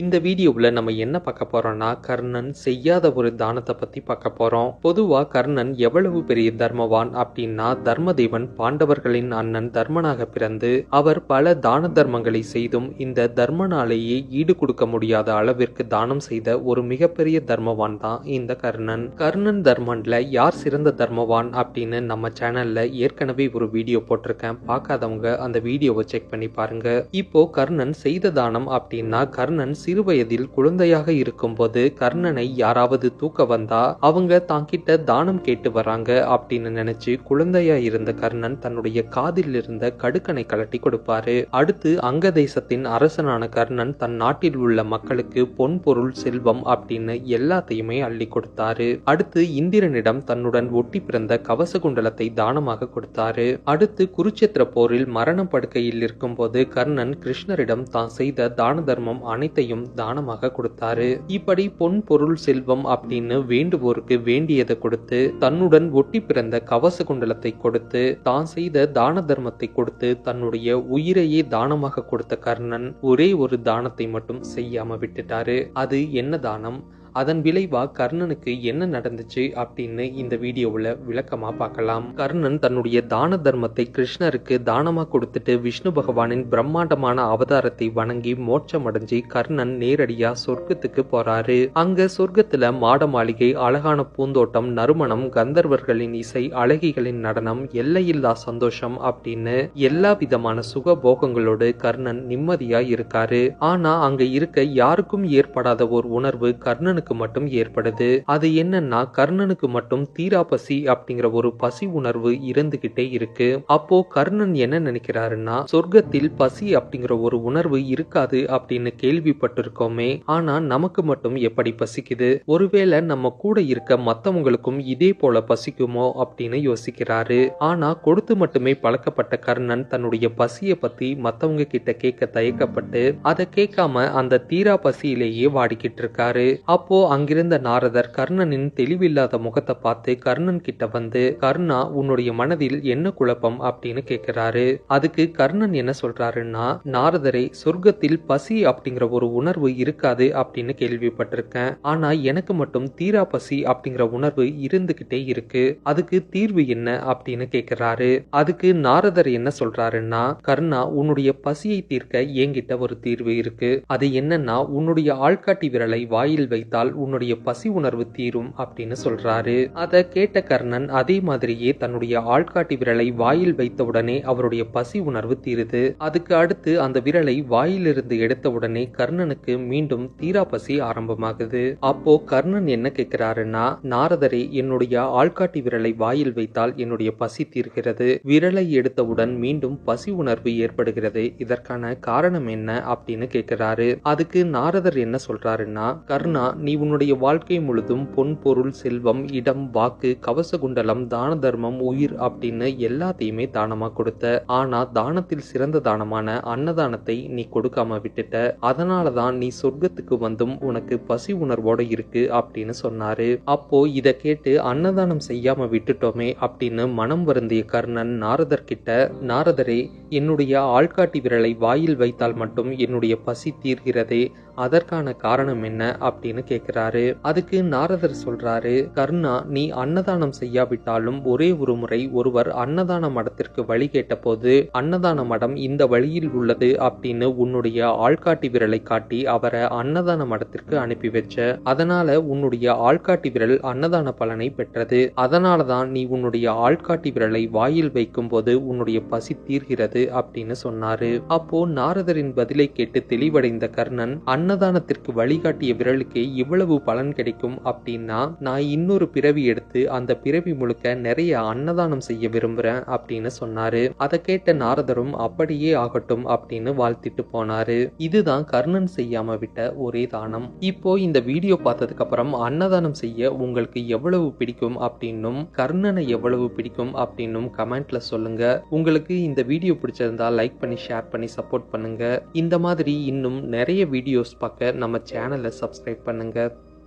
இந்த வீடியோவில் நம்ம என்ன பார்க்க போறோம்னா கர்ணன் செய்யாத ஒரு தானத்தை பத்தி பார்க்க போறோம். பொதுவா கர்ணன் எவ்வளவு பெரிய தர்மவான் அப்படின்னா தர்மதேவன் பாண்டவர்களின் அண்ணன் தர்மனாக பிறந்து அவர் பல தான தர்மங்களை செய்தும் இந்த தர்மனாலேயே ஈடு கொடுக்க முடியாத அளவிற்கு தானம் செய்த ஒரு மிகப்பெரிய தர்மவான் தான் இந்த கர்ணன். கர்ணன் தர்மன்ல யார் சிறந்த தர்மவான் அப்படின்னு நம்ம சேனல்ல ஏற்கனவே ஒரு வீடியோ போட்டிருக்கேன். பார்க்காதவங்க அந்த வீடியோவை செக் பண்ணி பாருங்க. இப்போ கர்ணன் செய்த தானம் அப்படின்னா கர்ணன் சிறுவயதில் குழந்தையாக இருக்கும்போது கர்ணனை யாராவது தூக்க வந்தா அவங்க தாங்கிட்ட தானம் கேட்டு வராங்க அப்படின்னு நினைச்சு குழந்தையா இருந்த கர்ணன் தன்னுடைய காதில் இருந்த கடுக்கனை கலட்டி கொடுப்பாரு. அடுத்து அங்க தேசத்தின் அரசனான கர்ணன் தன் நாட்டில் உள்ள மக்களுக்கு பொன் பொருள் செல்வம் அப்படின்னு எல்லாத்தையுமே அள்ளி கொடுத்தாரு. அடுத்து இந்திரனிடம் தன்னுடன் ஒட்டி பிறந்த கவச குண்டலத்தை தானமாக கொடுத்தாரு. அடுத்து குருச்சேத்திர போரில் மரணம் படுக்கையில் இருக்கும்போது கர்ணன் கிருஷ்ணரிடம் தான் செய்த தான தர்மம் அனைத்தையும் தானமாக கொடுத்தாரு. இப்படி பொன் பொருள் செல்வம் அப்படின்னு வேண்டுவோருக்கு வேண்டியதை கொடுத்து தன்னுடன் ஒட்டி பிறந்த கவச குண்டலத்தை கொடுத்து தான் செய்த தான தர்மத்தை கொடுத்து தன்னுடைய உயிரையே தானமாக கொடுத்த கர்ணன் ஒரே ஒரு தானத்தை மட்டும் செய்யாம விட்டுட்டாரு. அது என்ன தானம்? அதன் விளைவா கர்ணனுக்கு என்ன நடந்துச்சு அப்படின்னு இந்த வீடியோவில் விளக்கமா பார்க்கலாம். கர்ணன் தன்னுடைய தான தர்மத்தை கிருஷ்ணருக்கு தானமா கொடுத்துட்டு விஷ்ணு பகவானின் பிரம்மாண்டமான அவதாரத்தை வணங்கி மோட்சம் அடைஞ்சு கர்ணன் நேரடியா சொர்க்கத்துக்கு போறாரு. அங்க சொர்க்கத்துல மாட மாளிகை அழகான பூந்தோட்டம் நறுமணம் கந்தர்வர்களின் இசை அழகிகளின் நடனம் எல்லையில்லா சந்தோஷம் அப்படின்னு எல்லா விதமான சுக போகங்களோடு கர்ணன் நிம்மதியா இருக்காரு. ஆனா அங்க இருக்க யாருக்கும் ஏற்படாத ஒரு உணர்வு கர்ணனுக்கு கர்ணனுக்கு மட்டும் ஏற்படுது. அது என்னன்னா கர்ணனுக்கு மட்டும் தீரா பசி அப்படிங்கிற ஒரு பசி உணர்வு இருந்துகிட்டே இருக்கு. அப்போ கர்ணன் என்ன நினைக்கிறாருன்னா சொர்க்கத்தில் பசி அப்படிங்கிற ஒரு உணர்வு இருக்காது அப்படின்னு கேள்விப்பட்டிருக்கோமே. ஆனா நமக்கு மட்டும் எப்படி பசிக்குது? ஒருவேளை நம்ம கூட இருக்க மத்தவங்களுக்கும் இதே போல பசிக்குமோ அப்படின்னு யோசிக்கிறாரு. ஆனா கொடுத்து மட்டுமே பழக்கப்பட்ட கர்ணன் தன்னுடைய பசியை பத்தி மத்தவங்க கிட்ட கேட்க தயக்கப்பட்டு அதை கேட்காம அந்த தீரா பசியிலேயே வாடிக்கிட்டு இருக்காரு. அப்போ அங்கிருந்த நாரதர் கர்ணனின் தெளிவில்லாத முகத்தை பார்த்து கர்ணன் கிட்ட வந்து கர்ணா உன்னுடைய மனதில் என்ன குழப்பம்? அப்படின்னு கேக்குறாரு. அதுக்கு கர்ணன் என்ன சொல்றாருன்னா நாரதரை சொர்க்கத்தில் பசி அப்படிங்கிற ஒரு உணர்வு இருக்காது அப்படின்னு கேள்விப்பட்டிருக்கேன். ஆனா எனக்கு மட்டும் தீரா பசி அப்படிங்கிற உணர்வு இருந்துகிட்டே இருக்கு. அதுக்கு தீர்வு என்ன அப்படின்னு கேக்குறாரு. அதுக்கு நாரதர் என்ன சொல்றாருன்னா கர்ணா உன்னுடைய பசியை தீர்க்க என்கிட்ட ஒரு தீர்வு இருக்கு. அது என்னன்னா உன்னுடைய ஆள்காட்டி விரலை வாயில் வைத்தால் சாப்பிட்டால் உன்னுடைய பசி உணர்வு தீரும் அப்படின்னு சொல்றாரு. அதை கேட்ட கர்ணன் அதே மாதிரியே தன்னுடைய ஆள்காட்டி விரலை வாயில் வைத்த உடனே அவருடைய பசி உணர்வு தீருது. அதுக்கு அடுத்து அந்த விரலை வாயிலிருந்து எடுத்த உடனே கர்ணனுக்கு மீண்டும் தீரா பசி ஆரம்பமாகுது. அப்போ கர்ணன் என்ன கேட்கிறாருன்னா நாரதரே என்னுடைய ஆள்காட்டி விரலை வாயில் வைத்தால் என்னுடைய பசி தீர்கிறது. விரலை எடுத்தவுடன் மீண்டும் பசி உணர்வு ஏற்படுகிறது. இதற்கான காரணம் என்ன? அப்படின்னு கேட்கிறாரு. அதுக்கு நாரதர் என்ன சொல்றாருன்னா கர்ணா நீ நீ உன்னுடைய வாழ்க்கை முழுதும் பொன் பொருள் செல்வம் இடம் வாக்கு கவச குண்டலம் தான தர்மம் உயிர் அப்படின்னு எல்லாத்தையுமே தானமா கொடுத்த? ஆனா தானத்தில் சிறந்த தானமான அன்னதானத்தை நீ கொடுக்காம விட்டுட்ட. அதனாலதான் நீ சொர்க்கத்துக்கு வந்தும் உனக்கு பசி உணர்வோட இருக்கு அப்படின்னு சொன்னாரு. அப்போ இத கேட்டு அன்னதானம் செய்யாம விட்டுட்டோமே அப்படின்னு மனம் வருந்திய கர்ணன் நாரதர் கிட்ட நாரதரே என்னுடைய ஆள்காட்டி விரலை வாயில் வைத்தால் மட்டும் என்னுடைய பசி தீர்கிறதே. அதற்கான காரணம் என்ன அப்படின்னு கேட்கிறாரு அதுக்கு நாரதர் சொல்றாரு கர்ணா நீ அன்னதானம் செய்யாவிட்டாலும் ஒரே ஒரு முறை ஒருவர் அன்னதான மடத்திற்கு வழி கேட்டபோது அன்னதான மடம் இந்த வழியில் உள்ளது அப்படின்னு உன்னுடைய ஆள்காட்டி விரலை காட்டி அவரை அன்னதான மடத்திற்கு அனுப்பி வச்ச. அதனால உன்னுடைய ஆள்காட்டி விரல் அன்னதான பலனை பெற்றது. அதனாலதான் நீ உன்னுடைய ஆள்காட்டி விரலை வாயில் வைக்கும் போது உன்னுடைய பசி தீர்கிறது அப்படின்னு சொன்னாரு. அப்போ நாரதரின் பதிலை கேட்டு தெளிவடைந்த கர்ணன் அன்னதானத்திற்கு வழிகாட்டிய விரலுக்கு இவ்வளவு பலன் கிடைக்கும் அப்படின்னா நான் இன்னொரு பிறவி எடுத்து அந்த பிறவி முழுக்க நிறைய அன்னதானம் செய்ய விரும்புறேன் அப்படின்னு சொன்னாரு. அதை கேட்ட நாரதரும் அப்படியே ஆகட்டும் அப்படின்னு வாழ்த்திட்டு போனாரு. இதுதான் கர்ணன் செய்யாம விட்ட ஒரே தானம். இப்போ இந்த வீடியோ பார்த்ததுக்கு அப்புறம் அன்னதானம் செய்ய உங்களுக்கு எவ்வளவு பிடிக்கும் அப்படின்னும் கர்ணனை எவ்வளவு பிடிக்கும் அப்படின்னும் கமெண்ட்ல சொல்லுங்க. உங்களுக்கு இந்த வீடியோ பிடிச்சிருந்தா லைக் பண்ணி ஷேர் பண்ணி சப்போர்ட் பண்ணுங்க. இந்த மாதிரி இன்னும் நிறைய வீடியோஸ் பார்க்க நம்ம சேனலை சப்ஸ்கிரைப் பண்ணுங்க.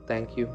தேங்க்யூ